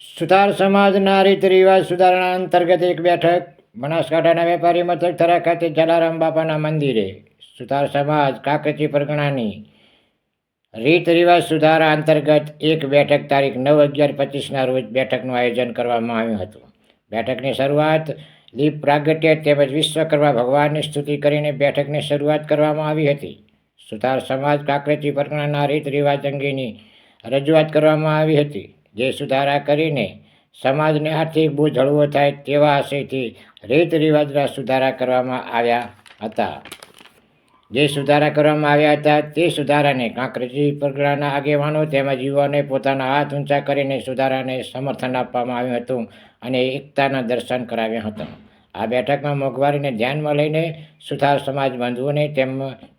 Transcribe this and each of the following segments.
સુતાર સમાજના રીત રિવાજ સુધારણા અંતર્ગત એક બેઠક, બનાસકાંઠાના વેપારી મથક થરા ખાતે જલારામ બાપાના મંદિરે. સુતાર સમાજ કાકચી પરગણાની રીત રિવાજ સુધારા અંતર્ગત એક બેઠક તારીખ નવ અગિયાર પચીસના રોજ બેઠકનું આયોજન કરવામાં આવ્યું હતું. બેઠકની શરૂઆત દીપ પ્રાગટ્ય તેમજ વિશ્વકર્મા ભગવાનની સ્તુતિ કરીને બેઠકની શરૂઆત કરવામાં આવી હતી. સુતાર સમાજ કાકરેજી પરગણાના રીત રિવાજ અંગેની રજૂઆત કરવામાં આવી હતી. જે સુધારા કરીને સમાજને આર્થિક બોજ હળવો થાય તેવા આશયથી રીત રિવાજના સુધારા કરવામાં આવ્યા હતા. જે સુધારા કરવામાં આવ્યા હતા તે સુધારાને કાંકરેજી પરગણાના આગેવાનો તેમજ યુવાને પોતાના હાથ ઊંચા કરીને સુધારાને સમર્થન આપવામાં આવ્યું હતું અને એકતાના દર્શન કરાવ્યા હતા. આ બેઠકમાં મોંઘવારીને ધ્યાનમાં લઈને સુથાર સમાજ બંધુઓને તેમ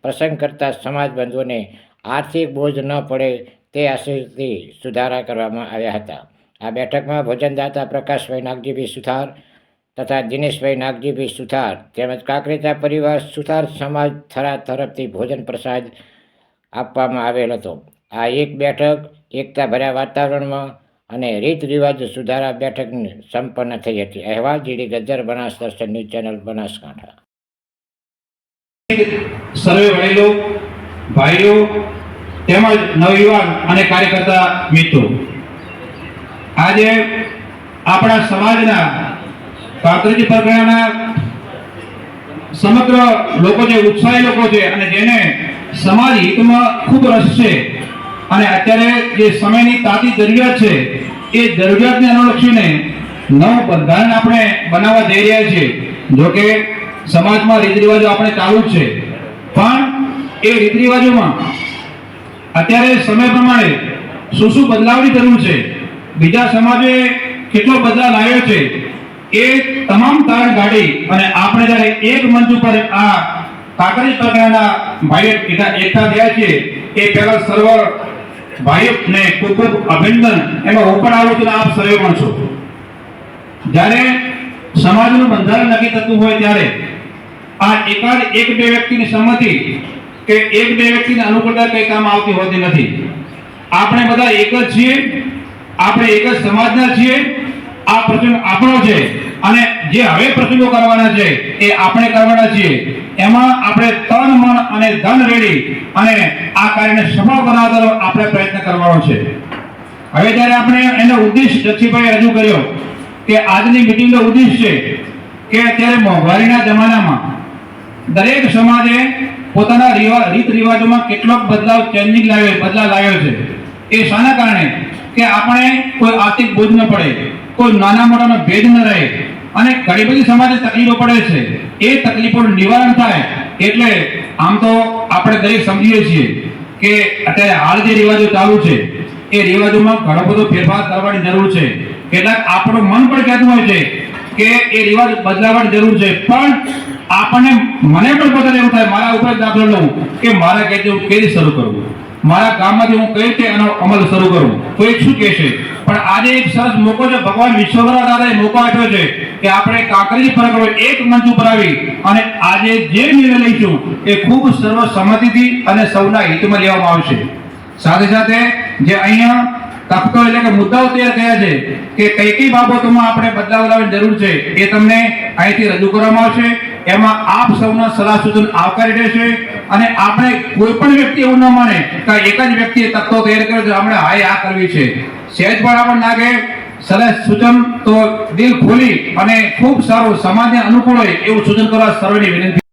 પ્રસંગ કરતા સમાજ બંધુઓને આર્થિક બોજ ન પડે તે આશયથી સુધારા કરવામાં આવ્યા હતા. આ બેઠકમાં ભોજનદાતા પ્રકાશભાઈ નાગજીભાઈ સુથાર તથા દિનેશભાઈ નાગજીભાઈ સુથાર તેમજ કાકરેતા પરિવાર સુથાર સમાજ થરા તરફથી ભોજન પ્રસાદ આપવામાં આવેલ હતો. આ એક બેઠક એકતા ભર્યા વાતાવરણમાં અને રીત રિવાજ સુધારા બેઠક સંપન્ન થઈ હતી. અહેવાલ, જીડી ગજ્જર, બનાસ દર્શન ન્યૂઝ ચેનલ, બનાસકાંઠા. સર્વે ભાઈઓ તેમજ નવયુવાન અને કાર્યકર્તા મિત્રો. આજે આપણા સમાજના કાંકરેજી પરગણાના સમગ્ર લોકો જે ઉત્સાહી લોકો છે અને જેને સમાજ હિતમાં ખૂબ રસ છે અને અત્યારે જે સમયની તાતી જરૂરિયાત છે, એ જરૂરિયાતને અનુલક્ષીને નવું બંધારણ આપણે બનાવવા જઈ રહ્યા છીએ. જોકે સમાજમાં રીત રિવાજો આપણે ચાલુ છે. પણ એ રીત રિવાજોમાં અત્યારે સમય પ્રમાણે શું શું બદલાવની જરૂર છે? બીજા સમાજે કેટલો બદલાવ લાવ્યો છે? એ તમામ તારણ કાઢી અને આપણે જ્યારે એક મંચ ઉપર આ કાકરી પ્રકારના ભાઈઓ એકઠા થયા છીએ, એ પહેલા સર્વ ભાઈઓને ખૂબ ખૂબ અભિનંદન. એમાં હું પણ આવું છું આપ સર્વે પણ છો. જ્યારે સમાજનું બંધારણ નક્કી થતું હોય ત્યારે આ એકાદ એક બે વ્યક્તિની સંમતિ કે એક બે વ્યક્તિને અનુકૂળતા કઈ કામ આવતી હોતી નથી. આપણે બધા એક જ છીએ, આપણે એક જ સમાજના છીએ, આ પ્રસંગ આપણો છે. અને જે હવે પ્રસંગો કરવાના છે, એ આપણે કરવાના છીએ. એમાં આપણે તન, મન અને ધન રેડી અને આ કાર્યને સફળ બનાવવાનો આપણે પ્રયત્ન કરવાનો છે. હવે જ્યારે આપણે એનો ઉદ્દેશ જક્ષીભાઈ રજૂ કર્યો કે આજની મિટિંગનો ઉદ્દેશ છે કે અત્યારે મોંઘવારીના જમાનામાં દરેક સમાજે પોતાના રીત રિવાજોમાં કેટલોક બદલાવ ચેન્જિંગ લાવ્યો, બદલાવ લાવ્યો છે. એ શાના કારણે કે આપણે કોઈ આર્થિક બોજ ન પડે, કોઈ નાના મોટાનો ભેદ ન રહે અને ઘણી બધી સમાજે તકલીફો પડે છે. એ તકલીફોનું નિવારણ થાય એટલે આમ તો આપણે દરેક સમજીએ છીએ કે અત્યારે હાલ જે રિવાજો ચાલુ છે, એ રિવાજોમાં ઘણો બધો ફેરફાર કરવાની જરૂર છે. કેટલાક આપણું મન પણ કહેતું હોય છે કે એ રિવાજ બદલાવવાની જરૂર છે. પણ આપણને મને પણ પોતાને એવું થાય, મારા ઉપર દાખલો લઉં કે મારા કહેજો કેવી શરૂ કરવું મારા ગામમાંથી હું કઈ રીતે એનો અમલ શરૂ કરું? કોઈ શું કહેશે? પણ આજે એક સરસ મોકો છે, ભગવાન વિશ્વકર્મા દાદાએ મોકો આપ્યો છે કે આપણે કાંકરી પરગણો એક મંચ ઉપર આવી અને આજે જે નિર્ણય લઈશું એ ખૂબ સર્વસંમતિથી અને સૌના હિતમાં લેવામાં આવશે. સાથે સાથે જે અહીંયા તપકો એટલે કે મુદ્દાઓ તૈયાર થયા છે કે કઈ કઈ બાબતોમાં આપણે બદલાવ લાવવાની જરૂર છે એ તમને અહીંથી રજૂ કરવામાં આવશે. એમાં આપ સૌના સલાહ સૂચન આવકારી રહેશે અને આપણે કોઈ પણ વ્યક્તિ એવું ન માને કે એક જ વ્યક્તિએ તત્વો તૈયાર કર્યો છે, આપણે હાય આ કરવી છે. સહેજ પણ આપણને લાગે સલાહ સૂચન તો દિલ ખોલી અને ખૂબ સારું સમાજને અનુકૂળ હોય એવું સૂચન કરવા સર્વેની વિનંતી